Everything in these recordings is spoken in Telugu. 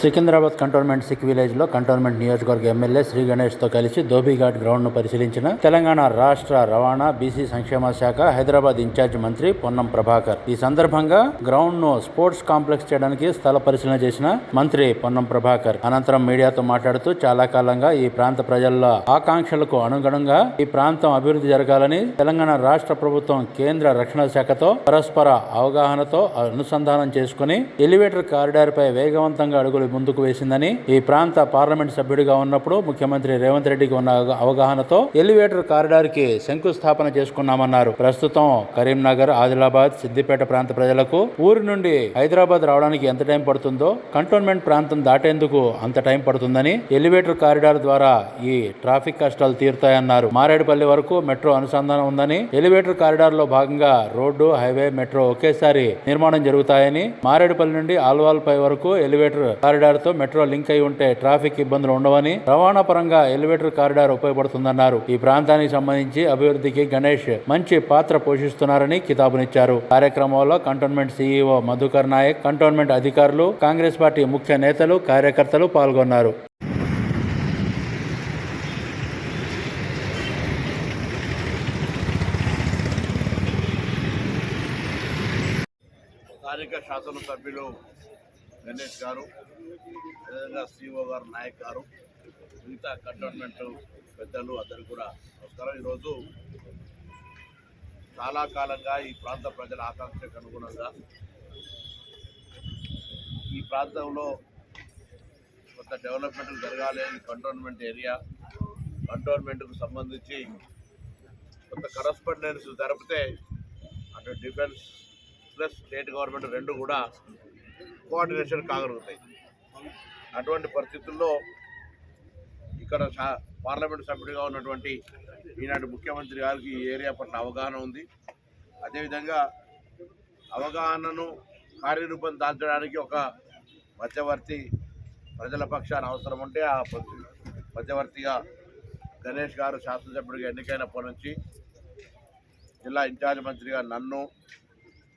సికింద్రాబాద్ కంటోన్మెంట్ సిక్ విలేజ్లో కంటోన్మెంట్ నియోజకవర్గ ఎమ్మెల్యే శ్రీ గణేష్తో కలిసి ధోబీఘాట్ గ్రౌండ్ను పరిశీలించిన తెలంగాణ రాష్ట్ర రవాణా బీసీ సంక్షేమ శాఖ హైదరాబాద్ ఇన్ఛార్జ్ మంత్రి పొన్నం ప్రభాకర్. ఈ సందర్భంగా గ్రౌండ్ను స్పోర్ట్స్ కాంప్లెక్స్ చేయడానికి స్థల పరిశీలన చేసిన మంత్రి పొన్నం ప్రభాకర్. అనంతరం మీడియాతో మాట్లాడుతూ చాలా కాలంగా ఈ ప్రాంత ప్రజల ఆకాంక్షలకు అనుగుణంగా ఈ ప్రాంతం అభివృద్ధి జరగాలని తెలంగాణ రాష్ట్ర ప్రభుత్వం కేంద్ర రక్షణ శాఖతో పరస్పర అవగాహనతో అనుసంధానం చేసుకుని ఎలివేటర్ కారిడార్ పై వేగవంతంగా అడుగులు ముందుకు వేసిందని ఈ ప్రాంత పార్లమెంట్ సభ్యుడిగా ఉన్నప్పుడు ముఖ్యమంత్రి రేవంత్ రెడ్డికి ఉన్న అవగాహనతో ఎలివేటర్ కారిడార్కి శంకుస్థాపన చేసుకున్నామన్నారు. ప్రస్తుతం కరీంనగర్ ఆదిలాబాద్ సిద్దిపేట ప్రాంత ప్రజలకు ఊరి నుండి హైదరాబాద్ రావడానికి ఎంత టైం పడుతుందో కంటోన్మెంట్ ప్రాంతం దాటేందుకు అంత టైం పడుతుందని ఎలివేటర్ కారిడార్ ద్వారా ఈ ట్రాఫిక్ కష్టాలు తీరుతాయన్నారు. మారేడుపల్లి వరకు మెట్రో అనుసంధానం ఉందని ఎలివేటర్ కారిడార్లో భాగంగా రోడ్డు హైవే మెట్రో ఒకేసారి నిర్మాణం జరుగుతాయని మారేడుపల్లి నుండి ఆల్వాల్పై వరకు ఎలివేటర్ కారిడార్ కారిడార్తో మెట్రో లింక్ అయి ఉంటే ట్రాఫిక్ ఇబ్బందులు ఉండవని రవాణా పరంగా ఎలివేటర్ కారిడార్ ఉపయోగపడుతుందన్నారు. ఈ ప్రాంతానికి సంబంధించి అభివృద్ధికి గణేష్ మంచి పాత్ర పోషిస్తున్నారని కితాబునిచ్చారు. కార్యక్రమంలో cantonment CEO Madhukar Naik cantonment అధికారులు కాంగ్రెస్ పార్టీ ముఖ్య నేతలు కార్యకర్తలు పాల్గొన్నారు. స్థానిక శాసనసభ్యులు గణేష్ గారు అదేవిధంగా సిఓ గారు నాయక్ గారు మిగతా కంటోన్మెంట్ పెద్దలు అందరూ కూడా నమస్కారం. ఈరోజు చాలా కాలంగా ఈ ప్రాంత ప్రజల ఆకాంక్షకు అనుగుణంగా ఈ ప్రాంతంలో కొంత డెవలప్మెంట్ జరగాలి ఈ కంటోన్మెంట్ ఏరియా కంటోన్మెంట్కు సంబంధించి కొంత కరస్పాండెన్స్ జరిపితే అటు డిఫెన్స్ ప్లస్ స్టేట్ గవర్నమెంట్ రెండు కూడా కోఆర్డినేషన్ కాగలుగుతాయి. అటువంటి పరిస్థితుల్లో ఇక్కడ పార్లమెంట్ సభ్యుడిగా ఉన్నటువంటి ఈనాటి ముఖ్యమంత్రి గారికి ఈ ఏరియా పట్ల అవగాహన ఉంది. అదేవిధంగా అవగాహనను కార్యరూపం దాల్చడానికి ఒక మధ్యవర్తి ప్రజల పక్షాన అవసరం ఉంటే ఆ మధ్యవర్తిగా గణేష్ గారు శాసనసభ్యుడిగా ఎన్నికైనప్పటి నుంచి జిల్లా ఇన్ఛార్జ్ మంత్రిగా నన్ను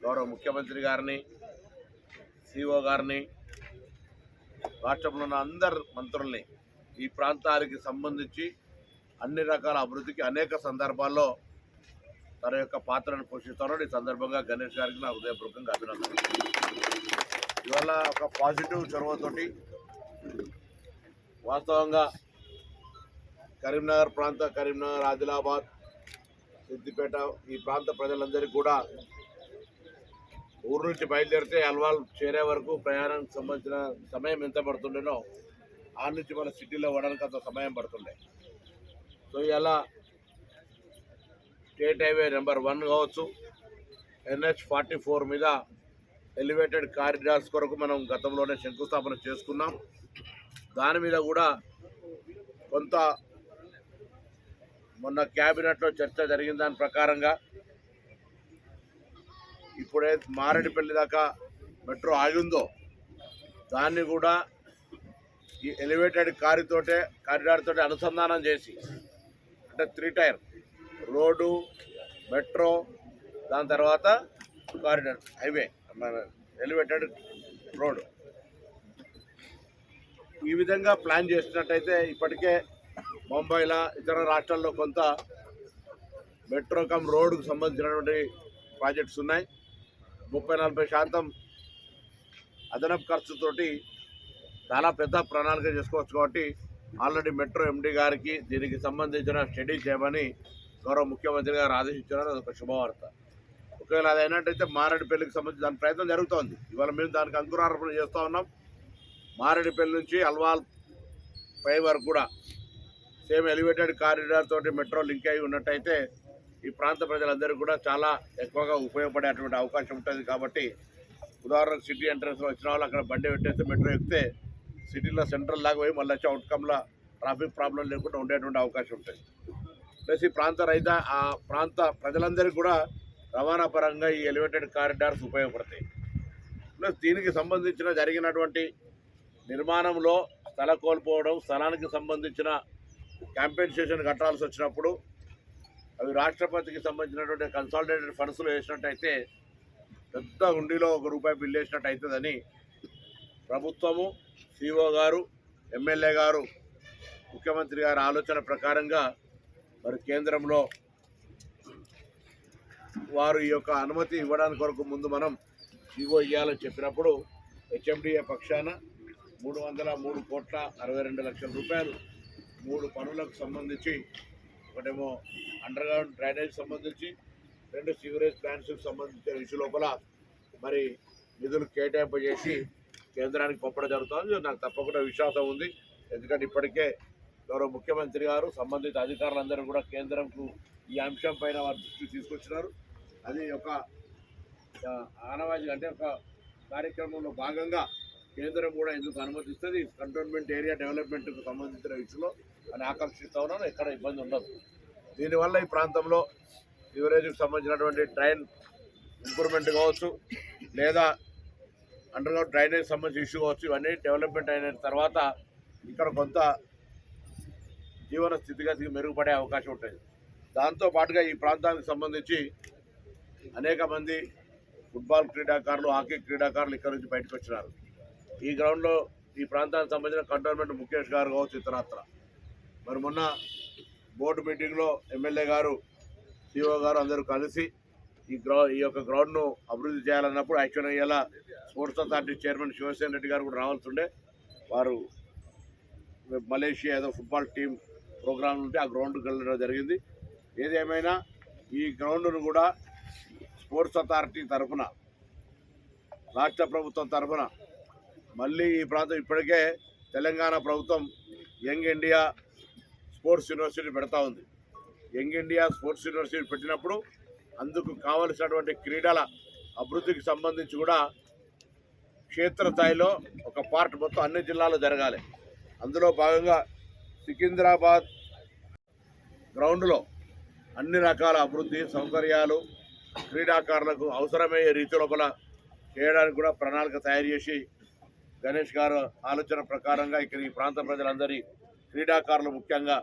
గౌరవ ముఖ్యమంత్రి గారిని సిఓ గారిని రాష్ట్రంలో ఉన్న అందరు మంత్రుల్ని ఈ ప్రాంతానికి సంబంధించి అన్ని రకాల అభివృద్ధికి అనేక సందర్భాల్లో తన యొక్క పాత్రను పోషిస్తారని ఈ సందర్భంగా గణేష్ గారికి నా హృదయపూర్వకంగా అభినందనలు. ఇవాళ ఒక పాజిటివ్ చొరవతోటి వాస్తవంగా కరీంనగర్ ప్రాంత కరీంనగర్ ఆదిలాబాద్ సిద్దిపేట ఈ ప్రాంత ప్రజలందరికీ కూడా ఊరు నుంచి బయలుదేరితే అల్వాల్ చేరే వరకు ప్రయాణానికి సంబంధించిన సమయం ఎంత పడుతుండేనో ఆ నుంచి మన సిటీలో పడడానికి అంత సమయం పడుతుండే. సో ఇలా స్టేట్ హైవే నెంబర్ వన్ కావచ్చు ఎన్హెచ్ ఫార్టీ ఫోర్ మీద ఎలివేటెడ్ కారిడార్స్ కొరకు మనం గతంలోనే శంకుస్థాపన చేసుకున్నాం. దాని మీద కూడా కొంత మొన్న క్యాబినెట్లో చర్చ జరిగిన దాని ప్రకారంగా ఇప్పుడే మారేడుపల్లి దాకా మెట్రో ఆగిందో దాన్ని కూడా ఈ ఎలివేటెడ్ కారితోటే కారిడార్తోటే అనుసంధానం చేసి అంటే త్రీ టైర్ రోడ్డు మెట్రో దాని తర్వాత కారిడార్ హైవే ఎలివేటెడ్ రోడ్ ఈ విధంగా ప్లాన్ చేసినట్టయితే ఇప్పటికే ముంబైలో ఇతర రాష్ట్రాల్లో కొంత మెట్రో కమ్ రోడ్డుకు సంబంధించినటువంటి ప్రాజెక్ట్స్ ఉన్నాయి. ముప్పై నలభై శాతం అదనపు ఖర్చుతోటి చాలా పెద్ద ప్రణాళిక చేసుకోవచ్చు కాబట్టి ఆల్రెడీ మెట్రో ఎండీ గారికి దీనికి సంబంధించిన స్టడీ చేయమని గౌరవ ముఖ్యమంత్రి గారు ఆదేశించారు అది ఒక శుభవార్త. ఒకవేళ అది అయినట్టయితే మారేడుపల్లికి సంబంధించి దాని ప్రయత్నం జరుగుతోంది. ఇవాళ మేము దానికి అంకురారోపణ చేస్తూ ఉన్నాం. మారేడుపల్లి నుంచి అల్వాల్ పై వరకు కూడా సేమ్ ఎలివేటెడ్ కారిడార్ తోటి మెట్రో లింక్ అయి ఉన్నట్టయితే ఈ ప్రాంత ప్రజలందరూ కూడా చాలా ఎక్కువగా ఉపయోగపడేటువంటి అవకాశం ఉంటుంది కాబట్టి ఉదాహరణకు సిటీ ఎంట్రన్స్లో వచ్చిన వాళ్ళు అక్కడ బండి పెట్టేస్తే మెట్రో ఎక్కితే సిటీలో సెంట్రల్ లాగా పోయి మళ్ళీ వచ్చి అవుట్కమ్లో ట్రాఫిక్ ప్రాబ్లం లేకుండా ఉండేటువంటి అవకాశం ఉంటుంది. ప్లస్ ఈ ప్రాంత రైత ఆ ప్రాంత ప్రజలందరికీ కూడా రవాణా పరంగా ఈ ఎలివేటెడ్ కారిడార్స్ ఉపయోగపడతాయి. ప్లస్ దీనికి సంబంధించిన జరిగినటువంటి నిర్మాణంలో స్థల కోల్పోవడం స్థలానికి సంబంధించిన క్యాంపెన్సేషన్ కట్టాల్సి వచ్చినప్పుడు అవి రాష్ట్రపతికి సంబంధించినటువంటి కన్సాలిడేటెడ్ ఫండ్స్లో వేసినట్టయితే పెద్ద హుండీలో ఒక రూపాయి బిల్లు వేసినట్టు అవుతుందని ప్రభుత్వము సిఓ గారు ఎమ్మెల్యే గారు ముఖ్యమంత్రి గారి ఆలోచన ప్రకారంగా మరి కేంద్రంలో వారు ఈ యొక్క అనుమతి ఇవ్వడానికి కొరకు ముందు మనం సిఓ ఇవ్వాలని చెప్పినప్పుడు హెచ్ఎండిఏ పక్షాన మూడు వందల మూడు కోట్ల అరవై రెండు లక్షల రూపాయలు మూడు పనులకు సంబంధించి ఒకటేమో అండర్ గ్రౌండ్ డ్రైనేజ్ సంబంధించి రెండు సీవరేజ్ ప్లాన్స్కి సంబంధించిన ఇష్యూ లోపల మరి నిధులు కేటాయింపు చేసి కేంద్రానికి పంపడం జరుగుతుంది. నాకు తప్పకుండా విశ్వాసం ఉంది. ఎందుకంటే ఇప్పటికే గౌరవ ముఖ్యమంత్రి గారు సంబంధిత అధికారులందరూ కూడా కేంద్రంకు ఈ అంశం పైన వారి దృష్టి తీసుకొచ్చినారు. అది ఒక ఆనవాజీ అంటే ఒక కార్యక్రమంలో భాగంగా కేంద్రం కూడా ఎందుకు అనుమతిస్తుంది? కంటోన్మెంట్ ఏరియా డెవలప్మెంట్కు సంబంధించిన విషయంలో అని ఆకర్షిస్తా ఎక్కడ ఇబ్బంది ఉండదు. దీనివల్ల ఈ ప్రాంతంలో సివరేజ్కి సంబంధించినటువంటి డ్రైన్ ఇంప్రూవ్మెంట్ కావచ్చు లేదా అండర్గ్రౌండ్ డ్రైనేజ్ సంబంధించిన ఇష్యూ కావచ్చు ఇవన్నీ డెవలప్మెంట్ అయిన తర్వాత ఇక్కడ కొంత జీవన స్థితిగతికి మెరుగుపడే అవకాశం ఉంటుంది. దాంతో పాటుగా ఈ ప్రాంతానికి సంబంధించి అనేక మంది ఫుట్బాల్ క్రీడాకారులు హాకీ క్రీడాకారులు ఇక్కడ నుంచి బయటకు వచ్చినారు. ఈ గ్రౌండ్లో ఈ ప్రాంతానికి సంబంధించిన కంటోన్మెంట్ ముఖేష్ గారు కావచ్చు ఇతరత్ర. మరి మొన్న బోర్డు మీటింగ్లో ఎమ్మెల్యే గారు సిఓ గారు అందరూ కలిసి ఈ గ్రౌ ఈ యొక్క గ్రౌండ్ను అభివృద్ధి చేయాలన్నప్పుడు యాక్చువల్ అయ్యేలా sports authority chairman Shivasena Reddy garu కూడా రావాల్సి ఉండే. వారు మలేషియా ఏదో ఫుట్బాల్ టీం ప్రోగ్రాం ఉంటే ఆ గ్రౌండ్కి వెళ్ళడం జరిగింది. ఏదేమైనా ఈ గ్రౌండ్ను కూడా స్పోర్ట్స్ అథారిటీ తరఫున రాష్ట్ర ప్రభుత్వం తరఫున మళ్ళీ ఈ ప్రాంతం ఇప్పటికే తెలంగాణ ప్రభుత్వం యంగ్ ఇండియా స్పోర్ట్స్ యూనివర్సిటీ పెడతా ఉంది. యంగ్ ఇండియా స్పోర్ట్స్ యూనివర్సిటీ పెట్టినప్పుడు అందుకు కావలసినటువంటి క్రీడల అభివృద్ధికి సంబంధించి కూడా క్షేత్రస్థాయిలో ఒక పార్ట్ మొత్తం అన్ని జిల్లాలో జరగాలి. అందులో భాగంగా సికింద్రాబాద్ గ్రౌండ్లో అన్ని రకాల అభివృద్ధి సౌకర్యాలు క్రీడాకారులకు అవసరమయ్యే రీతి లోపల చేయడానికి కూడా ప్రణాళిక తయారు చేసి గణేష్ గారు ఆలోచన ప్రకారంగా ఇక్కడ ఈ ప్రాంత ప్రజలందరి క్రీడాకారులు ముఖ్యంగా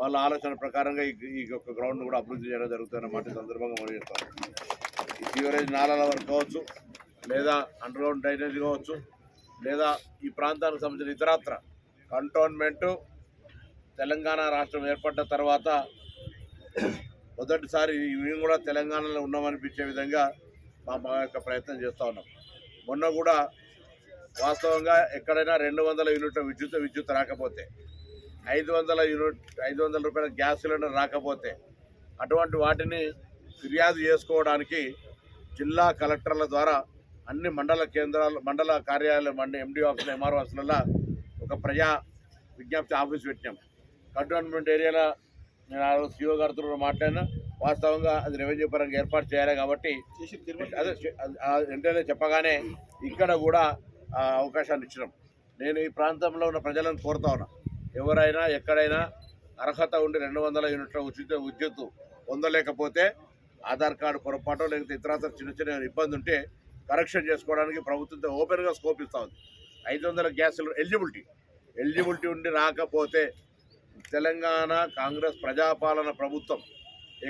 వాళ్ళ ఆలోచన ప్రకారంగా ఈ ఈ యొక్క గ్రౌండ్ కూడా అభివృద్ధి చేయడం జరుగుతుందన్నమాట సందర్భంగా మనం చెప్తాం. ఈ సీవరేజ్ నాలాల వరకు కావచ్చు లేదా అండర్గ్రౌండ్ డ్రైనేజ్ కావచ్చు లేదా ఈ ప్రాంతానికి సంబంధించిన ఇతరత్ర కంటోన్మెంటు తెలంగాణ రాష్ట్రం ఏర్పడ్డ తర్వాత మొదటిసారి మేము కూడా తెలంగాణలో ఉన్నామనిపించే విధంగా మా మా యొక్క ప్రయత్నం చేస్తూ ఉన్నాం. మొన్న కూడా వాస్తవంగా ఎక్కడైనా రెండు వందల యూనిట్ల విద్యుత్ విద్యుత్ రాకపోతే ఐదు వందల యూనిట్ ఐదు వందల రూపాయల గ్యాస్ సిలిండర్ రాకపోతే అటువంటి వాటిని ఫిర్యాదు చేసుకోవడానికి జిల్లా కలెక్టర్ల ద్వారా అన్ని మండల కేంద్రాలు మండల కార్యాలయం మండి ఎండి ఆఫీసులు ఎంఆర్ఓ ఆఫీసులలో ఒక ప్రజా విజ్ఞప్తి ఆఫీస్ పెట్టినాం. కంటోన్మెంట్ ఏరియాలో నేను ఆ రోజు సీఓ గారితో మాట్లాడినా. వాస్తవంగా అది రెవెన్యూ పరంగా ఏర్పాటు చేయాలి కాబట్టి అదే వెంటనే చెప్పగానే ఇక్కడ కూడా అవకాశాన్ని ఇచ్చినాం. నేను ఈ ప్రాంతంలో ఉన్న ప్రజలను కోరుతా ఉన్నా. ఎవరైనా ఎక్కడైనా అర్హత ఉండి రెండు వందల యూనిట్ల ఉచిత విద్యుత్ పొందలేకపోతే ఆధార్ కార్డు పొరపాటు లేకపోతే ఇతరత్ర చిన్న చిన్న ఇబ్బంది ఉంటే కరెక్షన్ చేసుకోవడానికి ప్రభుత్వంతో ఓపెన్గా స్కోప్ ఇస్తూ ఉంది. ఐదు వందల గ్యాస్ ఎలిజిబిలిటీ. ఎలిజిబిలిటీ ఉండి రాకపోతే తెలంగాణ కాంగ్రెస్ ప్రజాపాలన ప్రభుత్వం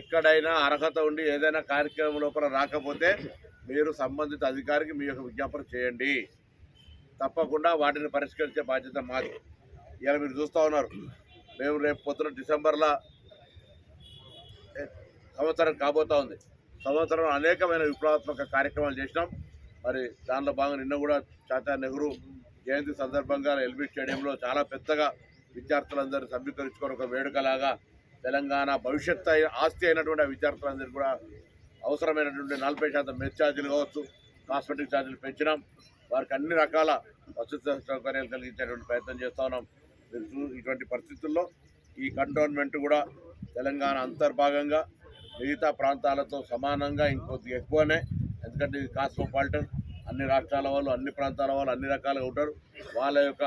ఎక్కడైనా అర్హత ఉండి ఏదైనా కార్యక్రమం లోపల రాకపోతే మీరు సంబంధిత అధికారికి మీ యొక్క విజ్ఞాపన చేయండి. తప్పకుండా వాటిని పరిష్కరించే బాధ్యత మాది. ఇలా మీరు చూస్తూ ఉన్నారు. మేము రేపు పొద్దున డిసెంబర్లో సంవత్సరం కాబోతా ఉంది. సంవత్సరం అనేకమైన విప్లవాత్మక కార్యక్రమాలు చేసినాం. మరి దానిలో భాగంగా నిన్న కూడా చాచా నెహ్రూ జయంతి సందర్భంగా ఎల్బీ స్టేడియంలో చాలా పెద్దగా విద్యార్థులందరూ సమీకరించుకొని ఒక వేడుకలాగా తెలంగాణ భవిష్యత్ ఆస్తి అయినటువంటి విద్యార్థులందరూ కూడా అవసరమైనటువంటి నలభై శాతం మెస్ ఛార్జీలు కావచ్చు కాస్మెటిక్ ఛార్జీలు పెంచినాం. వారికి అన్ని రకాల వసతి సౌకర్యాలు కలిగించేటువంటి ప్రయత్నం చేస్తూ ఉన్నాం. ఇటువంటి పరిస్థితుల్లో ఈ కంటోన్మెంట్ కూడా తెలంగాణ అంతర్భాగంగా మిగతా ప్రాంతాలతో సమానంగా ఇంకొద్ది ఎక్కువనే. ఎందుకంటే ఇది కాస్మోపాలిటన్. అన్ని రాష్ట్రాల వాళ్ళు అన్ని ప్రాంతాల వాళ్ళు అన్ని రకాలుగా ఉంటారు. వాళ్ళ యొక్క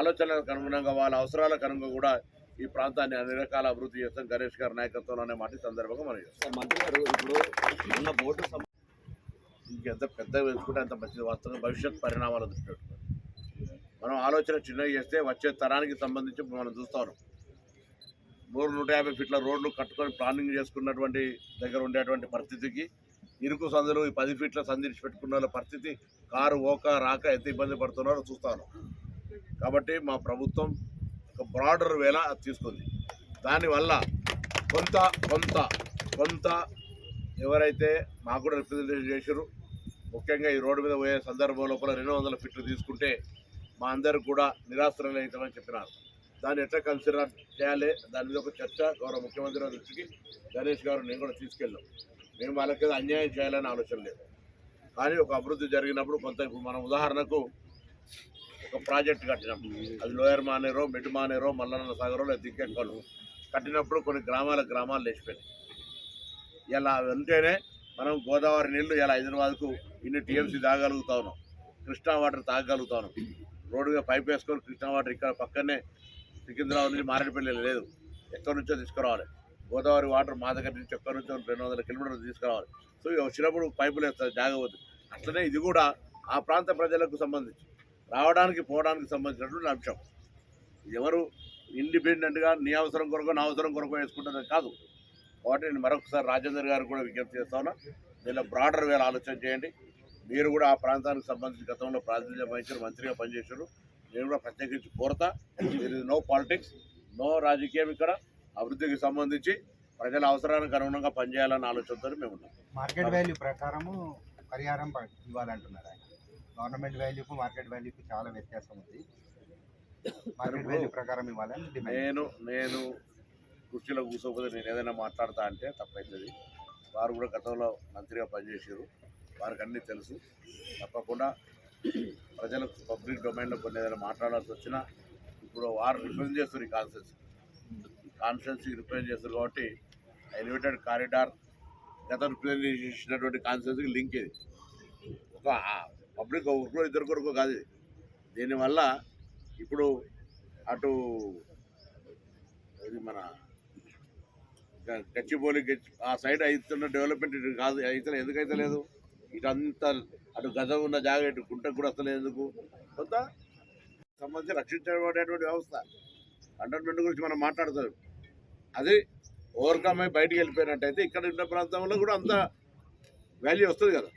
ఆలోచనలకు అనుగుణంగా వాళ్ళ అవసరాలకు అనుగుణంగా కూడా ఈ ప్రాంతాన్ని అన్ని రకాల అభివృద్ధి చేస్తాం. గణేష్ గారి నాయకత్వంలో అనే మాట సందర్భంగా మనం చేస్తాం. మంత్రి గారు ఇప్పుడు ఉన్న బోర్డు ఇంకెంత పెద్దగా వేసుకుంటే అంత మంచిది. వాస్తవంగా భవిష్యత్ పరిణామాలు దృష్టి మనం ఆలోచన చిన్నవి చేస్తే వచ్చే తరానికి సంబంధించి మనం చూస్తా. నూరు నూట యాభై ఫీట్ల రోడ్లు కట్టుకొని ప్లానింగ్ చేసుకున్నటువంటి దగ్గర ఉండేటువంటి పరిస్థితికి ఇరుకు సందులు ఈ పది ఫీట్ల సంధి పెట్టుకున్న వాళ్ళ పరిస్థితి కారు ఓక రాక ఎంత ఇబ్బంది పడుతున్నారో చూస్తాను కాబట్టి మా ప్రభుత్వం ఒక బ్రాడర్ వేళ తీసుకుంది. దానివల్ల కొంత కొంత కొంత ఎవరైతే మాకు కూడా రిప్రజెంటేషన్ చేశారు ముఖ్యంగా ఈ రోడ్డు మీద పోయే సందర్భం లోపల రెండు వందల ఫీట్లు తీసుకుంటే మా అందరు కూడా నిరాశ్రయం అవుతామని చెప్పినారు. దాన్ని ఎట్లా కన్సిడర్ చేయాలి? దాని మీద ఒక చర్చ గౌరవ ముఖ్యమంత్రి దృష్టికి గణేష్ గారు నేను కూడా తీసుకెళ్ళాం. మేము వాళ్ళకి అన్యాయం చేయాలని ఆలోచన లేదు. కానీ ఒక అభివృద్ధి జరిగినప్పుడు కొంత ఇప్పుడు మనం ఉదాహరణకు ఒక ప్రాజెక్ట్ కట్టినాం. అది లోయర్ మానేరో మిడ్ మానేరో మల్లన్న సాగరో లేదా దిక్కెక్కలు కట్టినప్పుడు కొన్ని గ్రామాల గ్రామాలు లేచిపోయినాయి. ఇలా వెళ్తేనే మనం గోదావరి నీళ్ళు ఇలా హైదరాబాద్కు ఇన్ని టీఎంసీ తాగలుగుతా ఉన్నాం. కృష్ణా వాటర్ తాగలుగుతా ఉన్నాం. రోడ్డుగా పైప్ వేసుకొని కృష్ణా వాటర్ ఇక్కడ పక్కనే సికింద్రాబాద్ నుంచి మారేడుపల్లి లేదు. ఎక్కడి నుంచో తీసుకురావాలి. గోదావరి వాటర్ మా దగ్గర నుంచి ఎక్కడి నుంచో రెండు వందల కిలోమీటర్లు తీసుకురావాలి. సో వచ్చినప్పుడు పైపులు వేస్తారు జాగవద్దు. అట్లనే ఇది కూడా ఆ ప్రాంత ప్రజలకు సంబంధించి రావడానికి పోవడానికి సంబంధించినటువంటి అంశం. ఎవరు ఇండిపెండెంట్గా నీ అవసరం కొరకు నా అవసరం కొరకు వేసుకుంటున్నది కాదు. కాబట్టి నేను మరొకసారి రాజేందర్ గారు కూడా విజ్ఞప్తి చేస్తాను దీనిలో బ్రాడర్ వేల ఆలోచన చేయండి. మీరు కూడా ఆ ప్రాంతానికి సంబంధించి గతంలో ప్రాతినిధ్యం వహించారు మంత్రిగా పనిచేశారు. నేను కూడా ప్రత్యేకించి కోరతా ఇది నో పాలిటిక్స్ నో రాజకీయం ఇక్కడ అభివృద్ధికి సంబంధించి ప్రజల అవసరానికి అనుగుణంగా పనిచేయాలన్న ఆలోచనతో మేము ఉన్నాం. మార్కెట్ వాల్యూ ప్రకారము పరిహారం ఇవ్వాలంటున్నారు ఆయన. గవర్నమెంట్ వాల్యూకు మార్కెట్ వాల్యూకి చాలా వ్యత్యాసం ఉంది. మార్కెట్ వాల్యూ ప్రకారం ఇవ్వాలని నేను నేను కుర్చీలో కూర్చోకపోతే నేను ఏదైనా మాట్లాడతా అంటే తప్పవుతుంది వారు కూడా గతంలో మంత్రిగా పనిచేశారు. వారికి అన్నీ తెలుసు. తప్పకుండా ప్రజలకు పబ్లిక్ డొమైన్లో కొన్ని ఏదైనా మాట్లాడాల్సి వచ్చినా ఇప్పుడు వారు రిప్రజెంట్ చేస్తారు ఈ కాన్ఫరెన్స్ ఈ రిప్రజెంట్ చేస్తారు కాబట్టి ఎలివేటెడ్ కారిడార్ గత రిప్రజెంట్ చేసినటువంటి కాన్ఫరెన్స్కి లింక్ ఇది. ఒక పబ్లిక్ ఒకరు ఇద్దరు కొరకు కాదు ఇది. దీనివల్ల ఇప్పుడు అటు ఇది మన గచ్చిపోలి గచ్చి ఆ సైడ్ అవుతున్న డెవలప్మెంట్ కాదు అయితే ఎందుకైతే లేదు ఇటంతా అటు గజం ఉన్న జాగా ఇటు గుంటకు కూడా వస్తలేదు ఎందుకు? కొంత సంబంధించి రక్షించబడేటువంటి వ్యవస్థ. కంటోన్మెంట్ గురించి మనం మాట్లాడుతాం. అది ఓవర్కమ్ అయి బయటికి వెళ్ళిపోయినట్టయితే ఇక్కడ ఉన్న ప్రాంతంలో కూడా అంత వాల్యూ వస్తుంది కదా.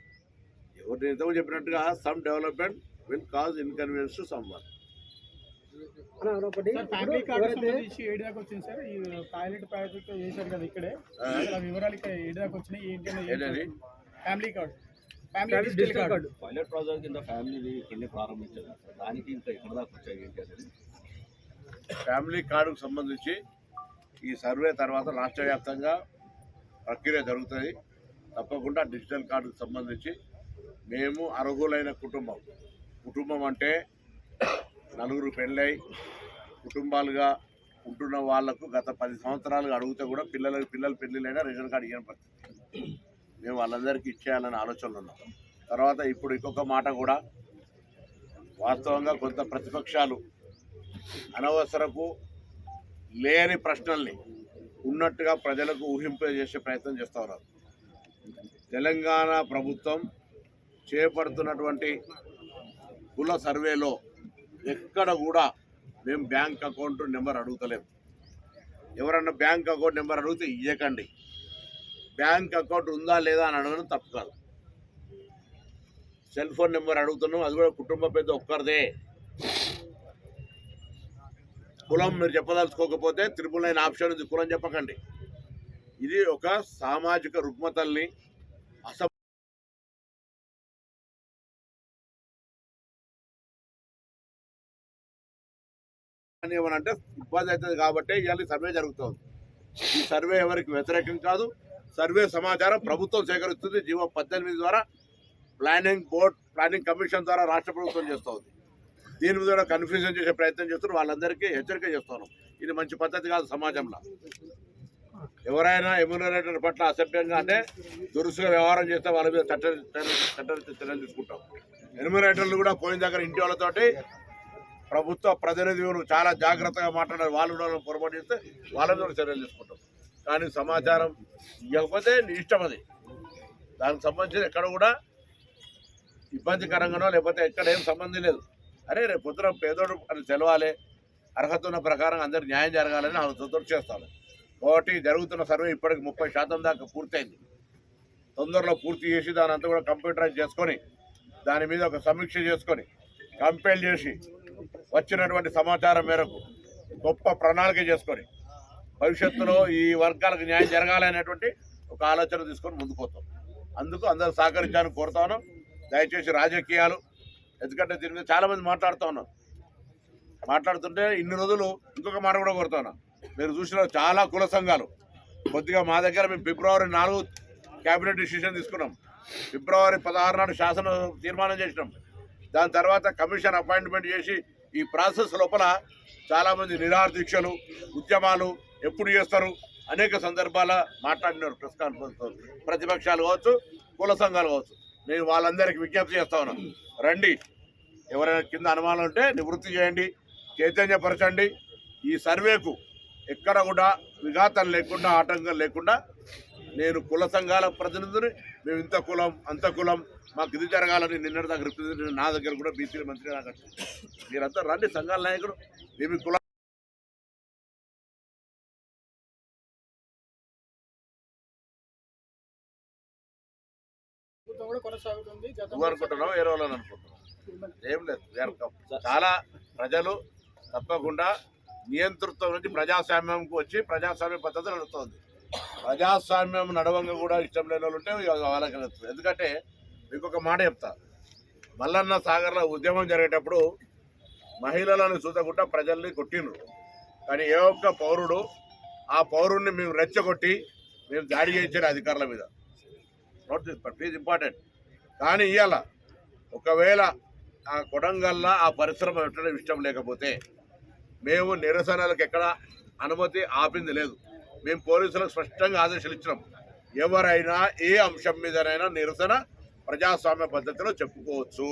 ఎవరు ఇంతకు చెప్పినట్టుగా some development will cause inconvenience to some one sir family card family card family digital card pilot project కింద ఫ్యామిలీది ఇక్కడనే ప్రారంభించారు దానికి ఇంకా ఎక్కడ దాకా వచ్చాయి ఏంటి అనేది? ఫ్యామిలీ కార్డుకు సంబంధించి ఈ సర్వే తర్వాత రాష్ట్ర వ్యాప్తంగా ప్రక్రియ జరుగుతుంది. తప్పకుండా డిజిటల్ కార్డుకు సంబంధించి మేము అర్హులైన కుటుంబం. కుటుంబం అంటే నలుగురు పెళ్ళై కుటుంబాలుగా ఉంటున్న వాళ్ళకు గత పది సంవత్సరాలుగా అడిగితే కూడా పిల్లలకు పిల్లల పెళ్ళిళ్ళైనా రేషన్ కార్డు ఇవ్వని పరిస్థితి. మేము వాళ్ళందరికీ ఇచ్చేయాలని ఆలోచనలు ఉన్నాం. తర్వాత ఇప్పుడు ఇంకొక మాట కూడా వాస్తవంగా కొంత ప్రతిపక్షాలు అనవసరపు లేని ప్రశ్నల్ని ఉన్నట్టుగా ప్రజలకు ఊహింపజేసే ప్రయత్నం చేస్తూ ఉన్నారు. తెలంగాణ ప్రభుత్వం చేపడుతున్నటువంటి కుల సర్వేలో ఎక్కడ కూడా మేము బ్యాంక్ అకౌంట్ నెంబర్ అడుగుతలేము ఎవరన్నా బ్యాంక్ అకౌంట్ నెంబర్ అడిగితే ఇవ్వకండి బ్యాంక్ అకౌంట్ ఉందా లేదా అని అడగడం తప్పు కాదు. సెల్ ఫోన్ నెంబర్ అడుగుతున్నాం అది కూడా కుటుంబ పెద్ద ఒక్కరిదే. కులం మీరు చెప్పదలుచుకోకపోతే త్రిపుల్ నైన్ ఆప్షన్ ఉంది కులం చెప్పకండి. ఇది ఒక సామాజిక రుగ్మతల్ని అస అంటే ఇబ్బంది అవుతుంది కాబట్టి ఇవాళ సర్వే జరుగుతుంది. ఈ సర్వే ఎవరికి వ్యతిరేకం కాదు సర్వే సమాచారం ప్రభుత్వం సేకరిస్తుంది. జీవో పద్దెనిమిది ద్వారా ప్లానింగ్ బోర్డ్ ప్లానింగ్ కమిషన్ ద్వారా రాష్ట్ర ప్రభుత్వం చేస్తుంది. దీని మీద కన్ఫ్యూజన్ చేసే ప్రయత్నం చేస్తున్నారు. వాళ్ళందరికీ హెచ్చరిక చేస్తున్నాం. ఇది మంచి పద్ధతి కాదు సమాజంలో. ఎవరైనా ఎమ్యూనరేటర్ పట్ల అసభ్యంగా అంటే దురుసుగా వ్యవహారం చేస్తే వాళ్ళ మీద చట్ట చట్ట చర్యలు తీసుకుంటాం. ఎమ్యూనరేటర్లు కూడా పోయిన దగ్గర ఇంటి వాళ్ళతోటి ప్రభుత్వ ప్రతినిధులు చాలా జాగ్రత్తగా మాట్లాడారు. వాళ్ళు కూడా పొరపాటు చేస్తే వాళ్ళ మీద చర్యలు తీసుకుంటాం. కానీ సమాచారం ఇవ్వకపోతే నీ ఇష్టం అది. దానికి సంబంధించిన ఎక్కడ కూడా ఇబ్బందికరంగానో లేకపోతే ఎక్కడ ఏం సంబంధం లేదు. అరే రేపు పొద్దున పేదోడు అని తెలవాలి. అర్హత ఉన్న ప్రకారం అందరు న్యాయం జరగాలని ఆలోచనతో చేస్తాను. ఒకటి జరుగుతున్న సర్వే ఇప్పటికి ముప్పై శాతం దాకా పూర్తయింది. తొందరలో పూర్తి చేసి దాని అంతా కూడా కంప్యూటరైజ్ చేసుకొని దాని మీద ఒక సమీక్ష చేసుకొని కంపైల్ చేసి వచ్చినటువంటి సమాచారం మేరకు గొప్ప ప్రణాళిక చేసుకొని భవిష్యత్తులో ఈ వర్గాలకు న్యాయం జరగాలనేటువంటి ఒక ఆలోచన తీసుకొని ముందుకు అందుకు అందరూ సహకరించాలని కోరుతాను. దయచేసి రాజకీయాలు ఎందుకంటే దీని మీద చాలామంది మాట్లాడుతూ ఉన్నారు. మాట్లాడుతుంటే ఇన్ని రోజులు ఇంకొక మాట కూడా కోరుతాను మీరు చూసిన చాలా కుల సంఘాలు. కొద్దిగా మా దగ్గర మేము ఫిబ్రవరి నాలుగు క్యాబినెట్ డిసిషన్ తీసుకున్నాం. ఫిబ్రవరి పదహారు నాడు శాసన తీర్మానం చేసినాం. దాని తర్వాత కమిషన్ అపాయింట్మెంట్ చేసి ఈ ప్రాసెస్ లోపల చాలామంది నిరాహార దీక్షలు ఉద్యమాలు ఎప్పుడు చేస్తారు? అనేక సందర్భాల మాట్లాడినారు ప్రెస్ కాన్ఫరెన్స్ ప్రతిపక్షాలు కావచ్చు కుల సంఘాలు కావచ్చు. నేను వాళ్ళందరికీ విజ్ఞప్తి చేస్తా ఉన్నాను రండి. ఎవరైనా కింద అనుమానం ఉంటే నివృత్తి చేయండి చైతన్యపరచండి. ఈ సర్వేకు ఎక్కడ కూడా విఘాతం లేకుండా ఆటంకం లేకుండా నేను కుల సంఘాల ప్రతినిధిని మేము ఇంత కులం అంత కులం మాకు ఇది జరగాలని నిన్నటి దగ్గర నా దగ్గర కూడా బీసీ మంత్రి నాకు మీరంతా రండి సంఘాల నాయకుడు మేము కులం కుల నువ్వు అనుకుంటున్నావు? వేరే వాళ్ళని అనుకుంటున్నావు? ఏం లేదు. చాలా ప్రజలు తప్పకుండా నియంతృత్వం నుంచి ప్రజాస్వామ్యంకు వచ్చి ప్రజాస్వామ్య పద్ధతి నడుస్తుంది ప్రజాస్వామ్యం నడవంగా కూడా ఇష్టం లేని వాళ్ళు ఉంటే ఇక వాళ్ళకి నడుస్తుంది. ఎందుకంటే మీకు ఒక మాట చెప్తా. మల్లన్న సాగర్లో ఉద్యమం జరిగేటప్పుడు మహిళలను చూసకుండా ప్రజల్ని కొట్టిండ్రు. కానీ ఏ ఒక్క పౌరుడు ఆ పౌరుడిని మేము రెచ్చగొట్టి మేము దాడి చేయించారు అధికారుల మీద. Note this but is important కానీ ఇవాళ ఒకవేళ ఆ కొడంగల్లా ఆ పరిశ్రమ పెట్టడం ఇష్టం లేకపోతే మేము నిరసనలకు ఎక్కడ అనుమతి ఆపింది లేదు. మేము పోలీసులకు స్పష్టంగా ఆదేశాలు ఇచ్చినాం. ఎవరైనా ఏ అంశం మీదనైనా నిరసన ప్రజాస్వామ్య పద్ధతిలో చెప్పుకోవచ్చు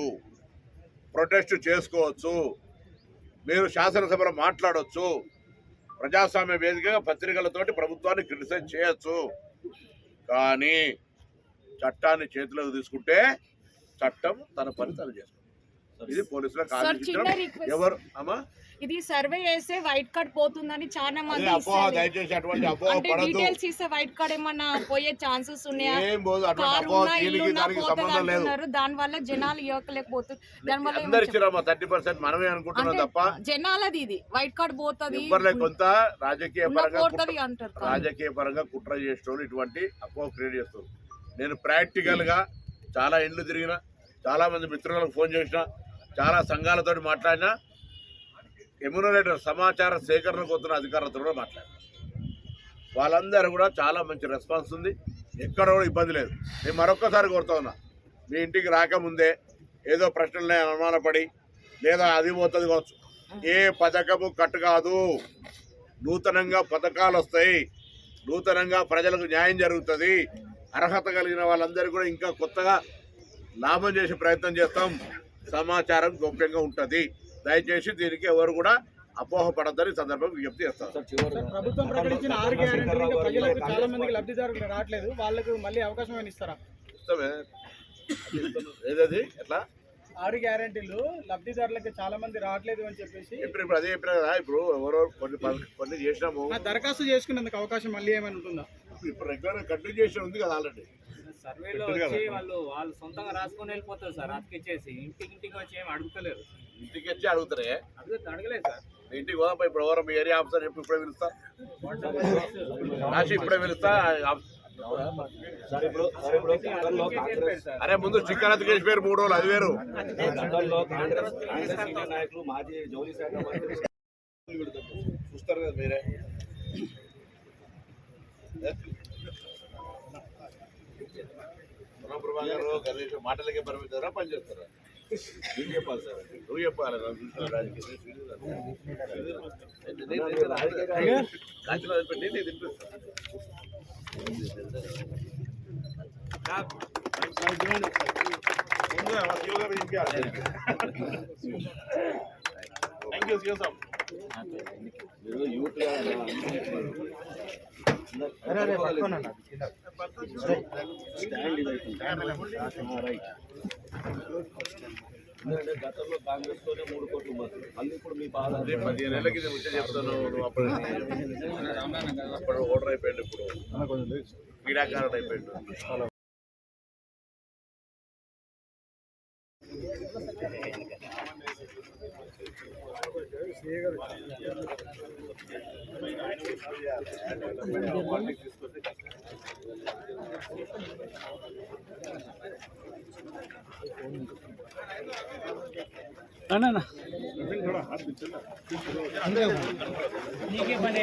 ప్రొటెస్ట్ చేసుకోవచ్చు మీరు శాసనసభలో మాట్లాడవచ్చు ప్రజాస్వామ్య వేదికగా పత్రికలతోటి ప్రభుత్వాన్ని క్రిటిసైజ్ చేయొచ్చు. కానీ చట్టాన్ని చేతిలోకి తీసుకుంటే చట్టం తన పని తను చేస్తుంది ఇది పోలీసులకు ఆదేశించడం. రిక్వెస్ట్ ఎవరు? అమ్మా? ఇది సర్వే చేస్తే వైట్ కార్డ్ పోతుందని చాలా మంది. దయచేసి అటువంటి అపోహ డీటెయిల్స్ ఇస్తే వైట్ కార్డ్ ఏమన్నా పోయే ఛాన్సెస్ ఉన్నాయా? కారు ఉన్నా ఇల్లు ఉన్నా పోతుంది దాని వల్ల జనాలు ఇవ్వకలేకపోతుంది దాని వల్ల అందరు ఇచ్చిరమ్మా థర్టీ పర్సెంట్ మనమే అనుకుంటున్నాం తప్ప. జనాలది ఇది. వైట్ కార్డ్ పోతుంది. కొంత రాజకీయ పరంగా. రాజకీయ పరంగా కుట్ర చేసేటోళ్ళు ఇటువంటి అపోహ క్రియేట్ చేస్తారు. నేను ప్రాక్టికల్గా చాలా ఇండ్లు తిరిగిన చాలామంది మిత్రులకు ఫోన్ చేసిన చాలా సంఘాలతో మాట్లాడినా ఎమ్యూనరేటర్ సమాచార సేకరణకు వస్తున్న అధికారులతో కూడా మాట్లాడిన. వాళ్ళందరూ కూడా చాలా మంచి రెస్పాన్స్ ఉంది. ఎక్కడ కూడా ఇబ్బంది లేదు. నేను మరొక్కసారి కోరుతా ఉన్నా మీ ఇంటికి రాకముందే ఏదో ప్రశ్నలనే అనుమానపడి లేదా అది పోతుంది కావచ్చు ఏ పథకము కట్టు కాదు. నూతనంగా పథకాలు వస్తాయి నూతనంగా ప్రజలకు న్యాయం జరుగుతుంది. అర్హత కలిగిన వాళ్ళందరూ కూడా ఇంకా కొత్తగా లాభం చేసే ప్రయత్నం చేస్తాం. సమాచారం గోప్యంగా ఉంటుంది. దయచేసి దీనికి ఎవరు కూడా అపోహ పడద్దని సందర్భం విజ్ఞప్తి చేస్తాం. సార్ చివరి సార్, ప్రభుత్వం ప్రకటించిన ఆరు గ్యారెంటీలు ప్రజలకు చాలా మందికి లబ్ధిదారులు రావట్లేదు. వాళ్ళకు మళ్ళీ అవకాశం ఏమైనా ఇస్తారా? ఇస్తామే. ఏదది? ఎట్లా? ఆరు గ్యారెంటీలు లబ్ధిదారులకు చాలా మంది రావట్లేదు అని చెప్పేసి. ఇప్పుడు ఇప్పుడు అదే చెప్పినా కదా. ఇప్పుడు ఎవరో కొన్ని కొన్ని చేసినాము. ఆ దరఖాస్తు చేసుకునేందుకు అవకాశం మళ్ళీ ఏమైనా ఉంటుందా? ఇప్పుడు రెగ్యులర్ కంటిన్యూ చేసి ఉంది కదా ఆల్రెడీ సర్వేలో వచ్చి. వాళ్ళు వాళ్ళు సొంతంగా రాసుకొని వెళ్ళిపోతారు సార్ అతికిచ్చేసి ఇంటికి ఇంటికి వచ్చి ఏం అడుగుతలేరు. ఇంటికి వచ్చి అడుగుతారే? అడుగుతా అడగలేదు సార్. ఇంటికి పోదాం ఇప్పుడు ఎవరో మీ ఏరియా ఆఫీసర్ చెప్పి ఇప్పుడే పిలుస్తా. రాసి ఇప్పుడే పిలుస్తా సార్ ఇప్పుడు సార్ ఇప్పుడు గతంలో కాంగ్రెస్ సార్. అరే ముందు చిక్కన్ అతికేసి పేరు మూడు రోజులు అది వేరు. నాయకులు మాజీ జౌలి శాఖ మంత్రి చూస్తారు కదా మీరే. ప్రభాకర్ గణేష్ మాటలకే పరిమితారా పని చేస్తారా? ఏం చెప్పాలి సార్? నువ్వు రాజకీయ నేను గారు యూత్ ఎందుకంటే గతంలో కాంగ్రెస్ మూడు కోట్లు మళ్ళీ ఇప్పుడు మీ బాధ పదిహేను ఏళ్ళకి ఇది వచ్చి చెప్తాను. అప్పుడు అప్పుడు ఓటర్ అయిపోయింది ఇప్పుడు. క్రీడాకారుడు అయిపోయిండు. నీకే పని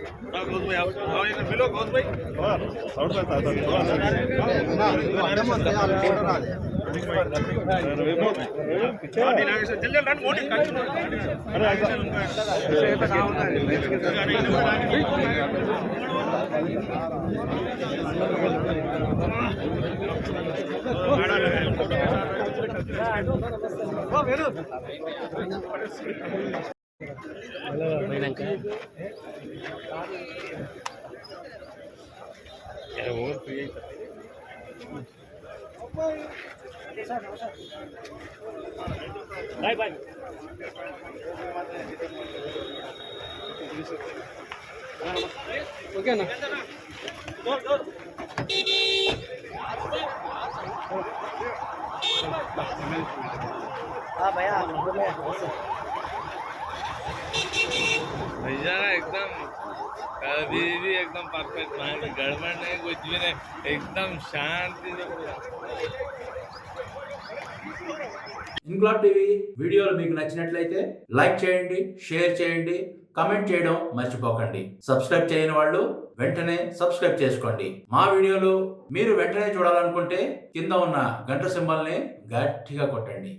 వేరు పోయినాక ఓవర్ ఫ్రీ అయిపోతుంది బాయ్ బాయ్ ఓకేనా భయా भैया एकदम कभी भी एकदम परफेक्ट वहाँ पे गड़बड़ नहीं कुछ भी नहीं एकदम शांति से पूरा ఇంక్లాబ్ టీవీ వీడియోలు మీకు నచ్చినట్లయితే లైక్ చేయండి షేర్ చేయండి కమెంట్ చేయడం మర్చిపోకండి సబ్స్క్రైబ్ చేయని వాళ్ళు వెంటనే సబ్స్క్రైబ్ చేసుకోండి మా వీడియోలు మీరు వెంటనే చూడాలనుకుంటే కింద ఉన్న గంట సింబల్ని గట్టిగా కొట్టండి